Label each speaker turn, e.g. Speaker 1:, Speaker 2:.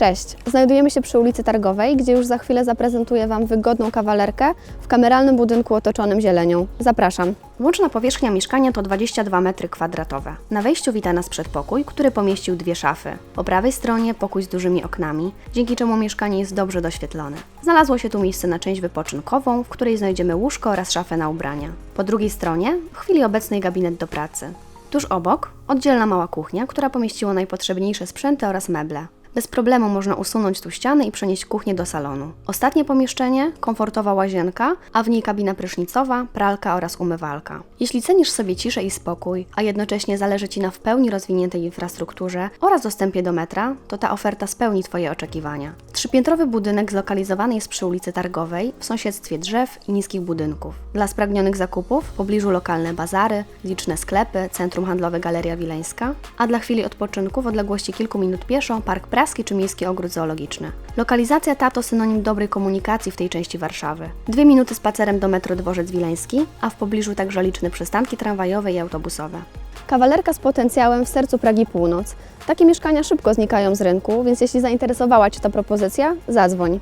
Speaker 1: Cześć, znajdujemy się przy ulicy Targowej, gdzie już za chwilę zaprezentuję Wam wygodną kawalerkę w kameralnym budynku otoczonym zielenią. Zapraszam.
Speaker 2: Łączna powierzchnia mieszkania to 22 m2. Na wejściu wita nas przedpokój, który pomieścił dwie szafy. Po prawej stronie pokój z dużymi oknami, dzięki czemu mieszkanie jest dobrze doświetlone. Znalazło się tu miejsce na część wypoczynkową, w której znajdziemy łóżko oraz szafę na ubrania. Po drugiej stronie w chwili obecnej gabinet do pracy. Tuż obok oddzielna mała kuchnia, która pomieściła najpotrzebniejsze sprzęty oraz meble. Bez problemu można usunąć tu ściany i przenieść kuchnię do salonu. Ostatnie pomieszczenie komfortowa łazienka, a w niej kabina prysznicowa, pralka oraz umywalka. Jeśli cenisz sobie ciszę i spokój, a jednocześnie zależy Ci na w pełni rozwiniętej infrastrukturze oraz dostępie do metra, to ta oferta spełni Twoje oczekiwania. Trzypiętrowy budynek zlokalizowany jest przy ulicy Targowej, w sąsiedztwie drzew i niskich budynków. Dla spragnionych zakupów w pobliżu lokalne bazary, liczne sklepy, centrum handlowe Galeria Wileńska, a dla chwili odpoczynku w odległości kilku minut pieszo Park Praski czy Miejski Ogród Zoologiczny. Lokalizacja ta to synonim dobrej komunikacji w tej części Warszawy. Dwie minuty spacerem do metro Dworzec Wileński, a w pobliżu także liczne przystanki tramwajowe i autobusowe.
Speaker 1: Kawalerka z potencjałem w sercu Pragi Północ. Takie mieszkania szybko znikają z rynku, więc jeśli zainteresowała Cię ta propozycja, zadzwoń.